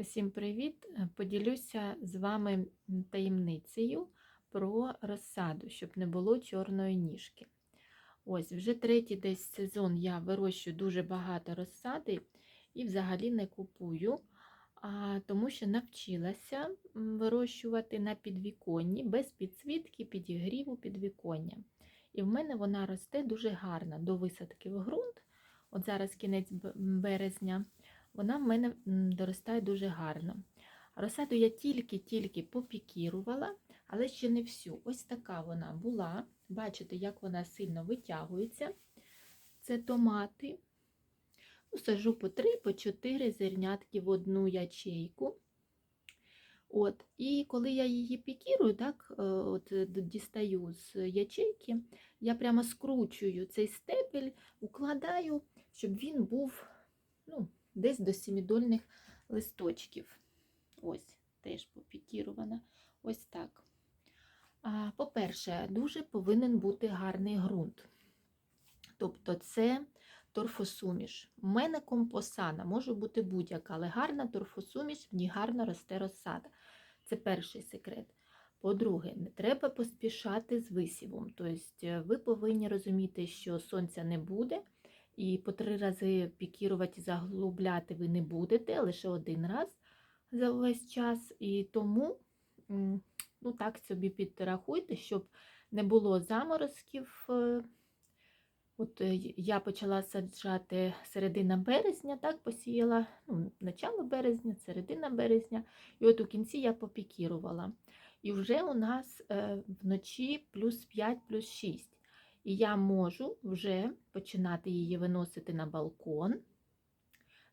Усім привіт! Е, Поділюся з вами таємницею про розсаду, щоб не було чорної ніжки. Ось, вже третій десь сезон я вирощую дуже багато розсади і взагалі не купую, а, тому що навчилася вирощувати на підвіконні, без підсвітки, підігріву підвіконня. І в мене вона росте дуже гарно до висадки в ґрунт. От зараз кінець березня вона в мене доростає дуже гарно. Розсаду я тільки-тільки попікірувала, але ще не всю. Ось така вона була. Бачите, як вона сильно витягується. Це томати. Ну, Сажу по 3, по 4 зернятки в одну ячейку. От. І коли я її пікірую, так, е, от, е, дістаю з ячейки, я прямо скручую цей стебель, укладаю, щоб він був ну, десь до сімідольних листочків. Ось, теж попікірована. Ось так. По-перше, дуже повинен бути гарний ґрунт. Тобто це торфосуміш. У мене компосана, може бути будь-яка, але гарна торфосуміш, в ній гарно росте розсада. Це перший секрет. По-друге, не треба поспішати з висівом. Тобто ви повинні розуміти, що сонця не буде, і по три рази пікірувати заглубляти ви не будете, лише один раз за весь час. І тому ну так собі підрахуйте, щоб не було заморозків. е, От е, я почала саджати середина березня, так посіяла, ну, начало березня, середина березня, і от у кінці я попікірувала. І вже у нас е, вночі плюс 5, плюс 6. І я можу вже починати її виносити на балкон,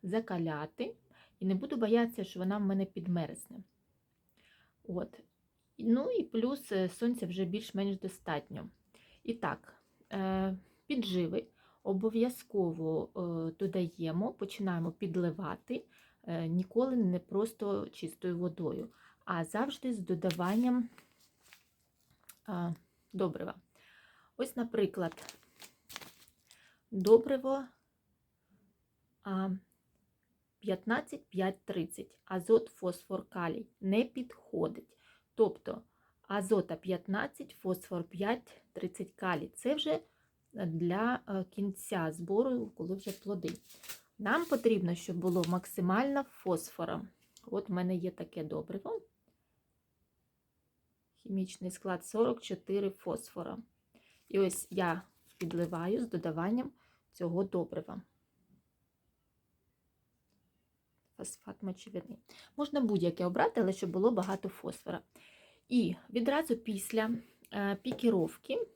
закаляти, і не буду боятися, що вона в мене підмерзне. От. Ну і плюс е, сонця вже більш-менш достатньо. І так, е, підживи обов'язково е, додаємо, починаємо підливати ніколи не просто чистою водою, а завжди з додаванням добрива. Ось, наприклад, добриво а, 15-5-30, азот, фосфор, калій не підходить. Тобто азота 15, фосфор 5, 30 калій. Це вже для е, кінця збору, коли вже плоди. Нам потрібно, щоб було максимально фосфора. От в мене є таке добриво. Хімічний склад 44 фосфора. І ось я підливаю з додаванням цього добрива. Фосфат мочевини. Можна будь-яке обрати, але щоб було багато фосфора. І відразу після е, пікіровки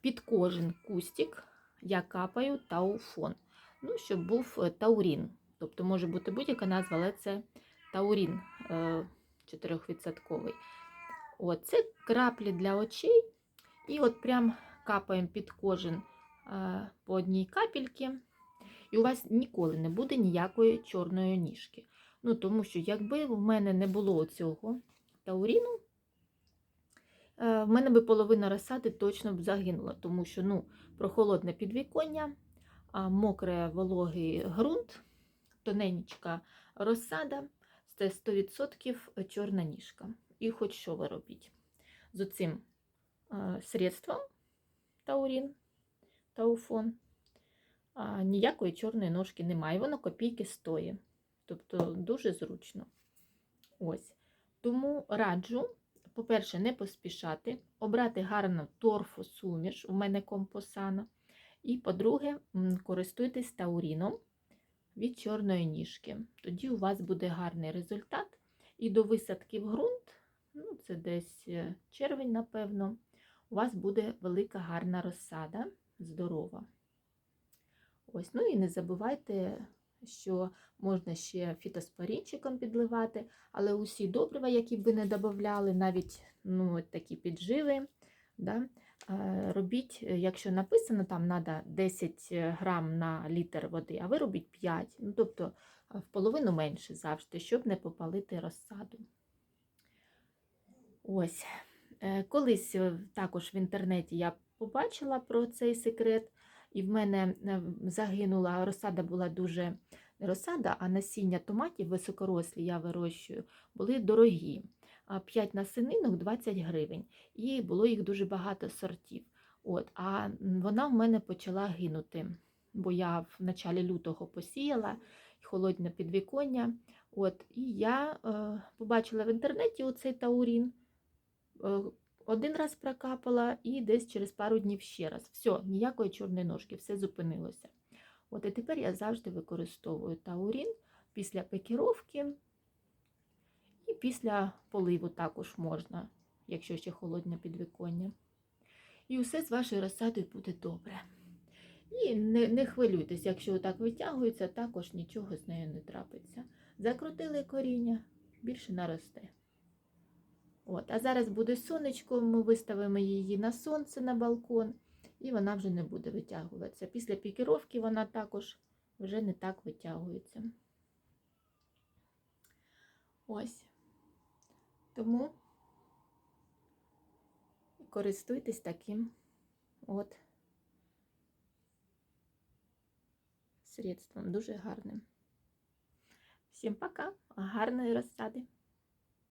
під кожен кустик я капаю тауфон. Ну, щоб був е, таурін. Тобто може бути будь-яка назва, але це таурін е, 4%. От, це краплі для очей. І от прям капаємо під кожен е, по одній капельці. І у вас ніколи не буде ніякої чорної ніжки. Ну, тому що, якби в мене не було цього тауріну, в мене би половина розсади точно б загинула, тому що ну, прохолодне підвіконня, мокре вологий ґрунт, тоненька розсада це 100% чорна ніжка. І хоч що ви робіть. З оцим средством таурін, тауфон, ніякої чорної ножки немає. Воно копійки стоїть. Тобто дуже зручно. Ось. Тому раджу, по-перше, не поспішати, обрати гарну торфосуміш, у мене компосана. І, по-друге, користуйтесь тауріном від чорної ніжки. Тоді у вас буде гарний результат. І до висадки в ґрунт, ну, це десь е, червень, напевно, у вас буде велика гарна розсада, здорова. Ось, ну і не забувайте, що можна ще фітоспорінчиком підливати, але усі добрива, які б ви не додавали, навіть ну, такі підживи, да, е, робіть, якщо написано, там треба 10 грам на літр води, а ви робіть 5, ну, тобто е, в половину менше завжди, щоб не попалити розсаду. Ось. Е, Колись е, також в інтернеті я побачила про цей секрет, і в мене е, загинула розсада була дуже не розсада, а насіння томатів високорослі я вирощую, були дорогі. 5 насінинок 20 гривень. І було їх дуже багато сортів. От, а вона в мене почала гинути, бо я в началі лютого посіяла холодне підвіконня. От, і я е, побачила в інтернеті оцей таурін. Е, один раз прокапала і десь через пару днів ще раз. Все, ніякої чорної ножки, все зупинилося. От і тепер я завжди використовую таурін після пекіровки і після поливу також можна, якщо ще холодне підвіконня. І усе з вашою розсадою буде добре. І не, не хвилюйтесь, якщо так витягується, також нічого з нею не трапиться. Закрутили коріння, більше наросте. От, а зараз буде сонечко, ми виставимо її на сонце на балкон, і вона вже не буде витягуватися. Після пікіровки вона також вже не так витягується. Ось. Тому користуйтесь таким от средством, дуже гарним. Всім пока, гарної розсади!